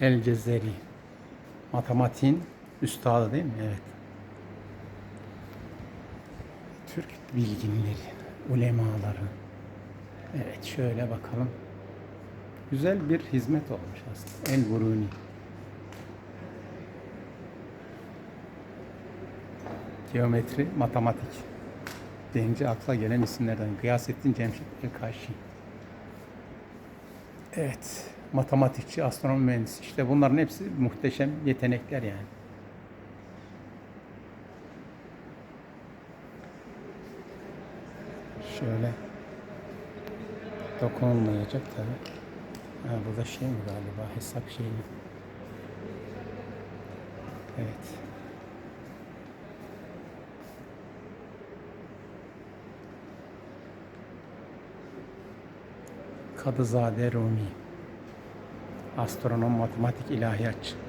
El Cezeri. Matematiğin üstadı değil mi? Evet. Türk bilginleri, ulemaları. Evet şöyle bakalım. Güzel bir hizmet olmuş aslında. El Buruni. Geometri, matematik deyince akla gelen isimlerden Gıyasettin Cemşit Elkaşi. Evet, matematikçi, astronom mühendisi. İşte bunların hepsi muhteşem yetenekler yani. Şöyle dokunulmayacak tabi. Ha, burada şey mi galiba hesap şeyi. Evet. Kadızade Rumi. Astronom, matematik, ilahiyatçı.